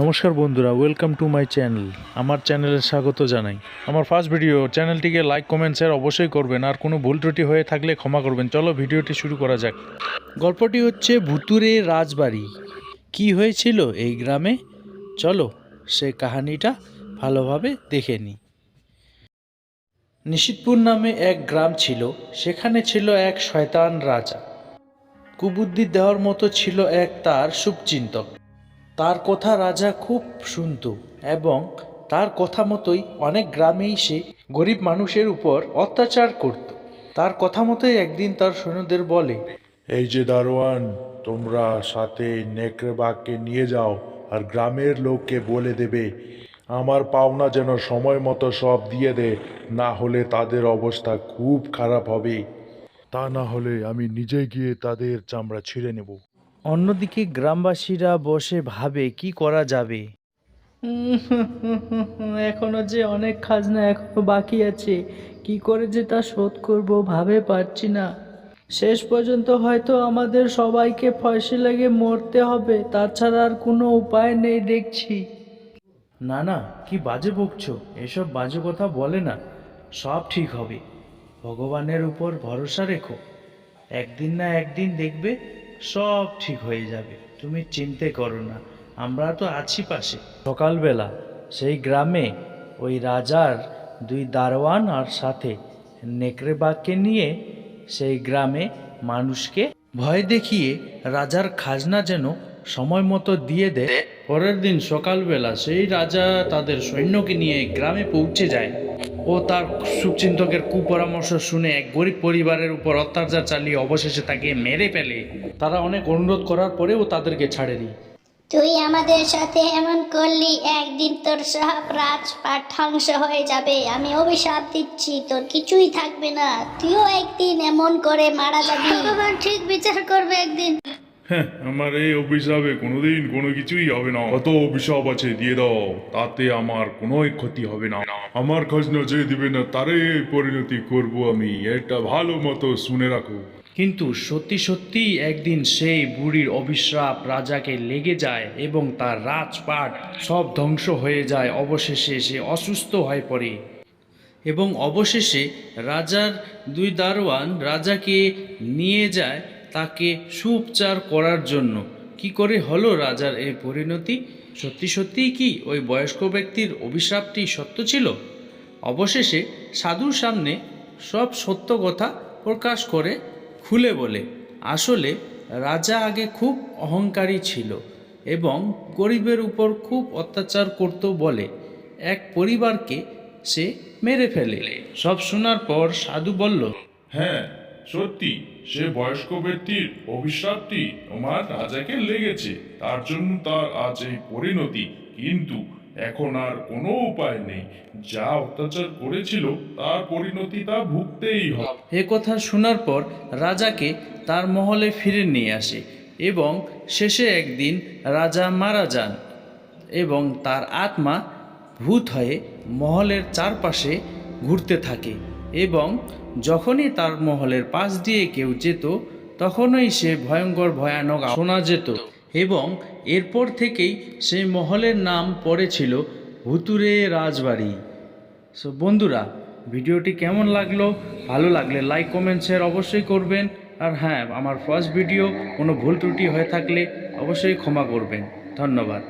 নমস্কার বন্ধুরা welcome to my channel আমার চ্যানেলে স্বাগত জানাই। আমার ফার্স্ট ভিডিও চ্যানেলটিকে লাইক কমেন্ট শেয়ার অবশ্যই করবেন। আর কোনো ভুল ত্রুটি হয়ে থাকলে ক্ষমা করবেন। চলো ভিডিওটি শুরু করা যাক। গল্পটি হচ্ছে ভুতুরে রাজবাড়ি। কি হয়েছিল এই গ্রামে? চলো সে কাহানিটা ভালোভাবে দেখে নিই। নিশিতপুর নামে এক গ্রাম ছিল। সেখানে ছিল এক শয়তান রাজা। কুবুদ্ধি দেওয়ার মতো ছিল এক তার শুভচিন্তক। তার কথা রাজা খুব শুনত এবং তার কথা মতোই অনেক গ্রামেই সে গরিব মানুষের উপর অত্যাচার করত। তার কথা মতোই একদিন তার সৈন্যদের বলে, এই যে দারোয়ান, তোমরা সাথে নেকড়ে বাঘকে নিয়ে যাও আর গ্রামের লোককে বলে দেবে, আমার পাওনা যেন সময় মতো সব দিয়ে দে, না হলে তাদের অবস্থা খুব খারাপ হবে। তা না হলে আমি নিজে গিয়ে তাদের চামড়া ছিঁড়ে নেব। অন্যদিকে গ্রামবাসীরা বসে ভাবে কি করা যাবে? এখনও যে অনেক খাজনা এখনও বাকি আছে কি করে যে তা শোধ করব ভাবে পারছি না। শেষ পর্যন্ত হয়তো আমাদের সবাইকে ফয়সে লেগে মরতে হবে তাছাড়া আর কোনো উপায় নেই দেখছি। না না কি বাজে বকছো? এসব বাজে কথা বলে না। সব ঠিক হবে। ভগবানের উপর ভরসা রেখো। একদিন না একদিন দেখবে সব ঠিক হয়ে যাবে। তুমি চিন্তে করো না আমরা তো আছি পাশে। সকালবেলা সেই গ্রামে ওই রাজার দুই দারোয়ান আর সাথে নেকড়েবাগকে নিয়ে সেই গ্রামে মানুষকে ভয় দেখিয়ে রাজার খাজনা যেন সময় মতো দিয়ে দেয়। পরের দিন সকালবেলা সেই রাজা তাদের সৈন্যকে নিয়ে গ্রামে পৌঁছে যায়। ও তার সুচিন্তকের কুপরামর্শ শুনে এক গরিব পরিবারের উপর অত্যাচার চালিয়ে অবশেষে তাকে মেরে ফেলে। তারা অনেক অনুরোধ করার পরেও তাদেরকে ছাড়েনি। তুই আমাদের সাথে এমন করলি একদিন তোর সব রাজপাট ধ্বংস হয়ে যাবে। আমি অভিশাপ দিচ্ছি তোর কিছুই থাকবে না। তুইও একদিন এমন করে মারা যাবি। ভগবান ঠিক বিচার করবে একদিন। হ্যাঁ আমার এই অভিশাপে কোনোদিন কোনো কিছুই হবে না। কত অভিশাপ আছে, দিয়ে দাও। তাতে আমার কোনো ক্ষতি হবে না। আমার খাজনা যে দিবে না, তারে পরিণতি করব আমি। এটা ভালো মতো শুনে রাখো। কিন্তু সত্যি সত্যি একদিন সেই বুড়ির অভিশ্রাপ রাজাকে লেগে যায় এবং তার রাজপাট সব ধ্বংস হয়ে যায়। অবশেষে সে অসুস্থ হয়ে পড়ে। এবং অবশেষে রাজার দুই দারোয়ান রাজাকে নিয়ে যায় তাকে সুপচার করার জন্য। কি করে হলো রাজার এই পরিণতি? সত্যি সত্যিই কি ওই বয়স্ক ব্যক্তির অভিশাপটি সত্য ছিল? অবশেষে সাধুর সামনে সব সত্য কথা প্রকাশ করে খুলে বলে, আসলে রাজা আগে খুব অহংকারী ছিল এবং গরিবের উপর খুব অত্যাচার করত বলে এক পরিবারকে সে মেরে ফেলে। সব শোনার পর সাধু বলল হ্যাঁ সত্যি, সে বয়স্ক ব্যক্তির অভিশাপটি তোমার রাজাকে লেগেছে। তার জন্য তার আজ এই পরিণতি, কিন্তু এখন আর কোনো উপায় নেই। যা অত্যাচার করেছিল, তার পরিণতি তা ভুগতেই হবে। এ কথা শোনার পর রাজাকে তার মহলে ফিরে নিয়ে আসে এবং শেষে একদিন রাজা মারা যান এবং তার আত্মা ভূত হয়ে মহলের চারপাশে ঘুরতে থাকে। এবং যখনই তার মহলের পাশ দিয়ে কেউ যেত, তখনই সে ভয়ঙ্কর, ভয়ানক শোনা যেত এবং এরপর থেকেই সেই মহলের নাম পড়েছিল ভুতুরে রাজবাড়ি। সো বন্ধুরা, ভিডিওটি কেমন লাগল? ভালো লাগলে লাইক কমেন্ট শেয়ার অবশ্যই করবেন। আর হ্যাঁ আমার ফার্স্ট ভিডিও কোনো ভুল ত্রুটি হয়ে থাকলে অবশ্যই ক্ষমা করবেন। ধন্যবাদ।